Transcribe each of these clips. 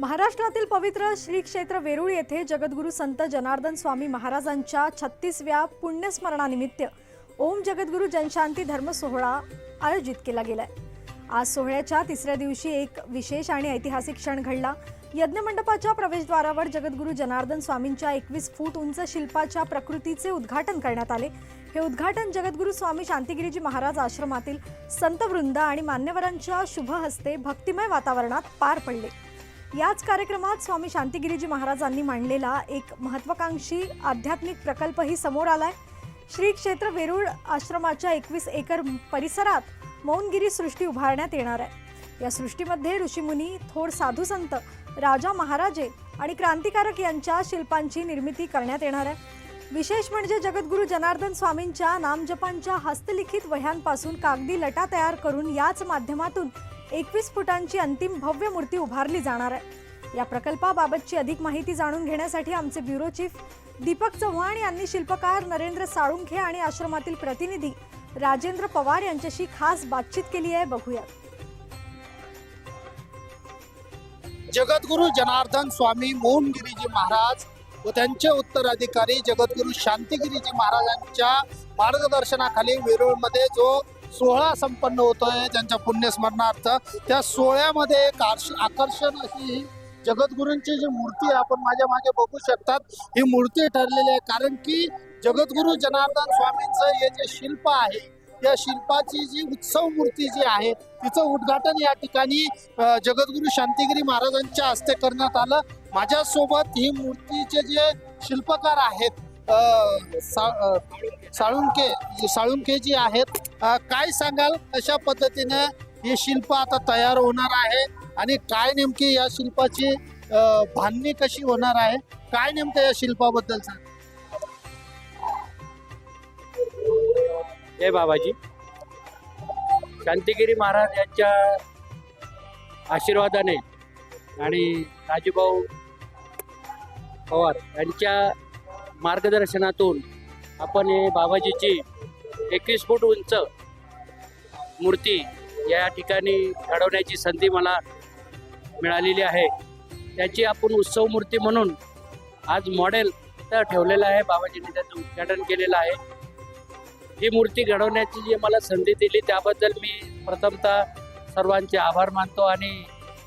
महाराष्ट्रातील पवित्र श्री क्षेत्र वेरूळ येथे जगद्गुरू संत जनार्दन स्वामी महाराजांच्या छत्तीसव्या पुण्यस्मरणानिमित्त ओम जगद्गुरू जनशांती धर्म सोहळा आयोजित केला गेलाय. आज सोहळ्याच्या तिसऱ्या दिवशी एक विशेष आणि ऐतिहासिक क्षण घडला. यज्ञमंडपाच्या प्रवेशद्वारावर जगद्गुरू जनार्दन स्वामींच्या एकवीस फूट उंच शिल्पाच्या प्रकृतीचे उद्घाटन करण्यात आले. हे उद्घाटन जगद्गुरू स्वामी शांतिगिरीजी महाराज आश्रमातील संतवृंद आणि मान्यवरांच्या शुभ हस्ते भक्तिमय वातावरणात पार पडले. याच कार्यक्रमात स्वामी शांतिगिरीजी महाराजांनी मांडलेला एक महत्वाकांक्षी आध्यात्मिक प्रकल्पही समोर आलाय. श्री क्षेत्र वेरूळ आश्रमाच्या एकवीस एकर परिसरात मौनगिरी सृष्टी उभारण्यात येणार आहे. या सृष्टीमध्ये ऋषीमुनी थोर साधू संत राजा महाराजे आणि क्रांतिकारक यांच्या शिल्पांची निर्मिती करण्यात येणार आहे. विशेष म्हणजे जगद्गुरू जनार्दन स्वामींच्या नामजपांच्या हस्तलिखित वह्यांपासून कागदी लटा तयार करून याच माध्यमातून एकवीस फुटांची अंतिम भव्य मूर्ती उभारली जाणार आहे. या प्रकल्पाबाबतची अधिक माहिती जाणून घेण्यासाठी आमचे ब्युरो चीफ दीपक चव्हाण यांनी शिल्पकार नरेंद्र साळुंखे आणि आश्रमातील प्रतिनिधी राजेंद्र पवार यांच्याशी खास बातचीत केली आहे. बघूया. जगद्गुरु जनार्दन स्वामी मोहनगिरीजी महाराज व त्यांचे उत्तराधिकारी जगद्गुरु शांतिगिरीजी महाराजांच्या मार्गदर्शनाखाली वेरूळमध्ये जो सोहळा संपन्न होतोय त्यांच्या पुण्यस्मरणार्थ. त्या सोहळ्यामध्ये एक आकर्षण अशी ही जगद्गुरूंची जी मूर्ती आपण माझ्या मागे बघू शकतात. ही मूर्ती ठरलेली आहे कारण की जगद्गुरु जनार्दन स्वामींचं हे जे शिल्प आहे या शिल्पाची जी उत्सव मूर्ती जी आहे तिचं उद्घाटन या ठिकाणी जगद्गुरु शांतिगिरी महाराजांच्या हस्ते करण्यात आलं. माझ्यासोबत ही मूर्तीचे जे शिल्पकार आहेत सा- साळुंके साळुंके जी आहेत काय सांगाल? कशा पद्धतीने हे शिल्प आता तयार होणार आहे? आणि काय नेमकी या शिल्पाची अ, बांधणी कशी होणार आहे? काय नेमकं या शिल्पाबद्दल सांग जय बाबाजी शांतिगिरी महाराज यांच्या आशीर्वादाने आणि राजूभाऊ पवार यांच्या मार्गदर्शनातून आपण हे बाबाजीची एकवीस फूट उंच मूर्ती या ठिकाणी घडवण्याची संधी मला मिळालेली आहे. त्याची आपण उत्सव मूर्ती म्हणून आज मॉडेल तर ठेवलेलं आहे. बाबाजींनी त्याचं उद्घाटन केलेलं आहे. ही मूर्ती घडवण्याची जी मला संधी दिली त्याबद्दल मी प्रथमतः सर्वांचे आभार मानतो आणि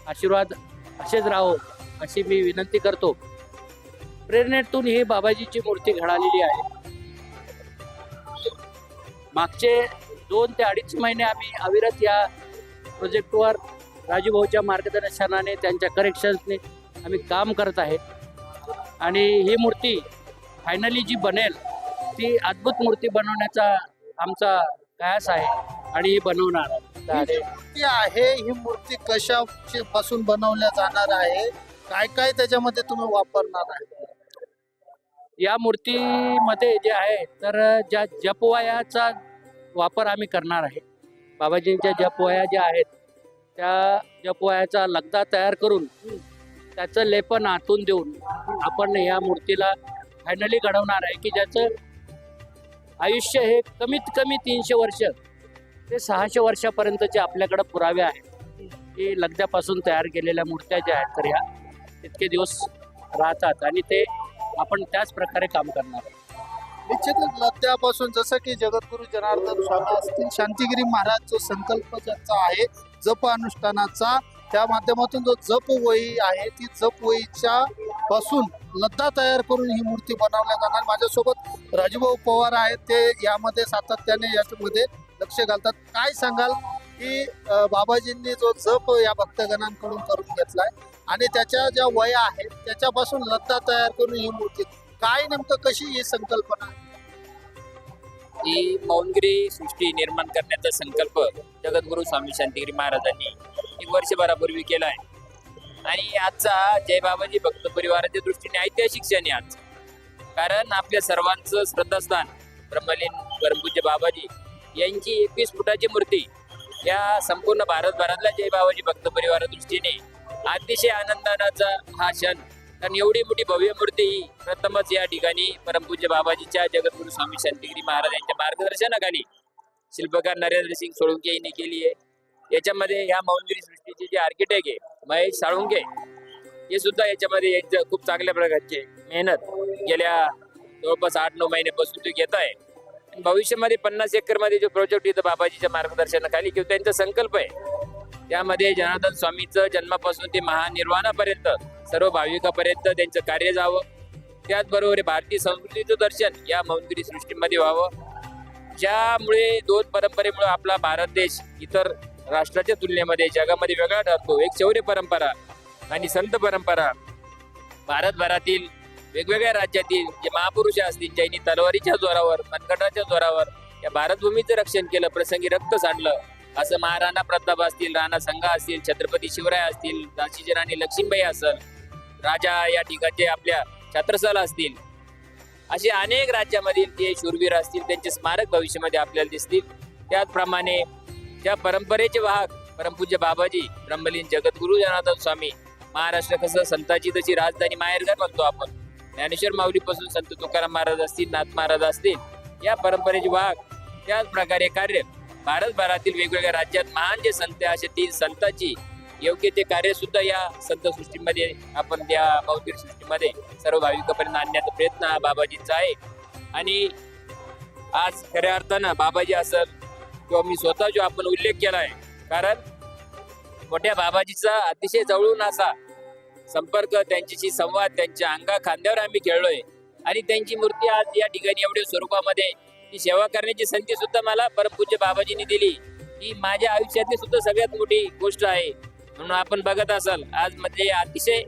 आशीर्वाद असेच राहो अशी मी विनंती करतो. प्रेरणेतून ही बाबाजीची मूर्ती घडालेली आहे. मागचे दोन ते अडीच महिने आम्ही अविरत या प्रोजेक्टवर राजूभाऊच्या मार्गदर्शनाने त्यांच्या करेक्शन्सने आम्ही काम करत आहे. आणि ही मूर्ती फायनली जी बनेल ती अद्भुत मूर्ती बनवण्याचा आमचा प्रयास आहे आणि ही बनवणार. मूर्ती आहे ही मूर्ती कशा पासून बनवल्या जाणार आहे? काय काय त्याच्यामध्ये तुम्ही वापरणार आहे? या मूर्तीमध्ये जे आहे तर ज्या जपवायाचा वापर आम्ही करणार आहे. बाबाजींच्या जपवाया ज्या आहेत त्या जपवायाचा लगदा तयार करून त्याचं लेपन आतून देऊन आपण या मूर्तीला फायनली घडवणार आहे की ज्याचं आयुष्य हे कमीत कमी तीनशे वर्ष ते सहाशे वर्षापर्यंतचे आपल्याकडं पुरावे आहेत. की लगद्यापासून तयार केलेल्या मूर्त्या ज्या आहेत तर ह्या इतके दिवस राहतात. आणि ते आपण त्याच प्रकारे काम करणार आहोत. निश्चितच लद्द्यापासून जसं की जगद्गुरु जनार्दन स्वामी असतील शांतिगिरी महाराज जो संकल्प ज्यांचा आहे जप अनुष्ठानाचा त्या माध्यमातून जो जप वही आहे ती जप वहीच्या पासून लद्दा तयार करून ही मूर्ती बनवल्या जाणार. माझ्यासोबत राजूभाऊ पवार आहेत ते यामध्ये सातत्याने याच्यामध्ये लक्ष घालतात. काय सांगाल की बाबाजींनी जो जप या भक्तगणांकडून करून घेतलाय? आणि त्याच्या ज्या वया आहेत त्याच्यापासून लता तयार करून ही मूर्ती. काय नेमकं कशी ही संकल्पना ही मौनगिरी सृष्टी निर्माण करण्याचा संकल्प जगद्गुरू स्वामी शांतिगिरी महाराजांनी एक वर्षभरापूर्वी केला आहे. आणि आजचा जय बाबाजी भक्त परिवाराच्या दृष्टीने ऐतिहासिक क्षण आहे आज. कारण आपल्या सर्वांचं श्रद्धास्थान ब्रह्मलीन परमपूज्य बाबाजी यांची एकवीस फुटाची मूर्ती या संपूर्ण भारतभरातल्या जय बाबाजी भक्त परिवारा दृष्टीने अतिशय आनंदाचा हा क्षण. कारण एवढी मोठी भव्य मूर्ती ही प्रथमच या ठिकाणी परमपूज्य बाबाजीच्या जगद्गुरु स्वामी शांतिगिरी महाराज यांच्या मार्गदर्शनाखाली शिल्पकार नरेंद्र सिंग सोळुंके यांनी केली आहे. याच्यामध्ये ह्या मौनगिरी सृष्टीचे जे आर्किटेक्ट आहे महेश साळुंके हे सुद्धा याच्यामध्ये यांचं खूप चांगल्या प्रकारचे मेहनत गेल्या जवळपास आठ नऊ महिन्यापासून ते घेत आहे. भविष्यामध्ये पन्नास एकरमध्ये जो प्रोजेक्ट इथं बाबाजीच्या मार्गदर्शनाखाली किंवा त्यांचा संकल्प आहे त्यामध्ये जनार्दन स्वामीचं जन्मापासून ते महानिर्वाणापर्यंत सर्व भाविकापर्यंत त्यांचं कार्य जावं. त्याचबरोबर भारतीय संस्कृतीचं दर्शन या मौनगिरी सृष्टीमध्ये व्हावं. ज्यामुळे दोन परंपरेमुळे आपला भारत देश इतर राष्ट्राच्या तुलनेमध्ये जगामध्ये वेगळा ठरतो. एक शौर्य परंपरा आणि संत परंपरा. भारतभरातील वेगवेगळ्या राज्यातील जे महापुरुष असतील ज्यांनी तलवारीच्या जोरावर मनगटाच्या जोरावर या भारतभूमीचं रक्षण केलं प्रसंगी रक्त सांडलं असं महाराणा प्रताप असतील राणा संघा असतील छत्रपती शिवराय असतील झाशीची राणी लक्ष्मीबाई असल राजा या ठिकाणचे आपल्या छत्रसाल असतील असे अनेक राज्यामधील जे शूरवीर असतील त्यांचे स्मारक भविष्यामध्ये आपल्याला दिसतील. त्याचप्रमाणे त्या परंपरेचे वाहक परमपूज्य बाबाजी ब्रह्मलीन जगद्गुरु जनार्दन स्वामी महाराष्ट्र कसं संताची तशी राजधानी माहेरघर म्हणतो आपण. ज्ञानेश्वर माऊलीपासून संत तुकाराम महाराज असतील नाथ महाराज असतील या परंपरेचे वाहक त्याच प्रकारे कार्य भारतभरातील वेगवेगळ्या राज्यात महान जे संत आहे, असे तीन संतांची योग्य ते कार्य सुद्धा या संत सृष्टीमध्ये आपण त्या भौतिक सृष्टीमध्ये सर्व भाविकापर्यंत आणण्याचा प्रयत्न हा बाबाजींचा आहे. आणि आज खऱ्या अर्थानं बाबाजी असेल किंवा मी स्वतः जो आपण उल्लेख केला आहे कारण मोठ्या बाबाजीचा अतिशय जवळून असा संपर्क त्यांच्याशी संवाद त्यांच्या अंगा खांद्यावर आम्ही खेळलोय. आणि त्यांची मूर्ती आज या ठिकाणी एवढ्या स्वरूपामध्ये ती सेवा करण्याची संधी सुद्धा मला परमपूज्य बाबाजींनी दिली. ही माझ्या आयुष्यातली सुद्धा सगळ्यात मोठी गोष्ट आहे. म्हणून आपण बघत असाल आज म्हणजे अतिशय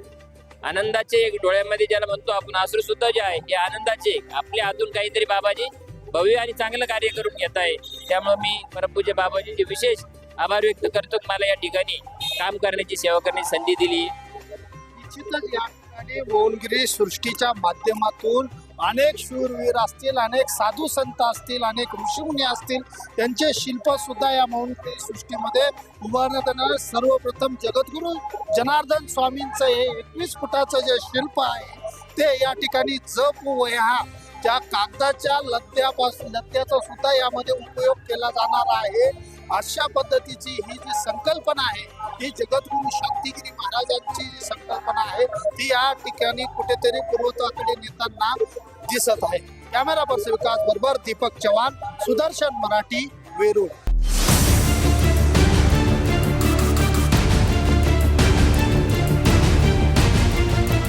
आनंदाचे एक डोळ्यामध्ये ज्याला म्हणतो आपण आसरू सुद्धा जे आहे हे आनंदाचे आपल्या हातून काहीतरी बाबाजी भव्य आणि चांगलं कार्य करून घेत आहे. त्यामुळे मी परमपूज्य बाबाजींचे विशेष आभार व्यक्त करतो. मला या ठिकाणी काम करण्याची सेवा करण्याची संधी दिली. निश्चितच या ठिकाणी मोहनगिरी सृष्टीच्या माध्यमातून अनेक शूरवीर असतील अनेक साधू संत असतील अनेक ऋषीमुनी असतील त्यांचे शिल्प सुद्धा या मौनगिरी सृष्टीमध्ये उभारण्यात येणार. सर्वप्रथम जगद्गुरु जनार्दन स्वामींचं हे एकवीस फुटाचं जे शिल्प आहे ते या ठिकाणी जप वह्या त्या कागदाच्या लत्त्यापासून लत्त्याचा सुद्धा यामध्ये उपयोग केला जाणार आहे. अशा पद्धतीची ही जी संकल्पना आहे ही जगद्गुरु शांतिगिरी महाराजांची जी संकल्पना आहे ती या ठिकाणी कुठेतरी पूर्वत्वाकडे नेताना दिसत आहे. कॅमेरा पर्सन विकास बरोबर दीपक चव्हाण सुदर्शन मराठी वेरूळ.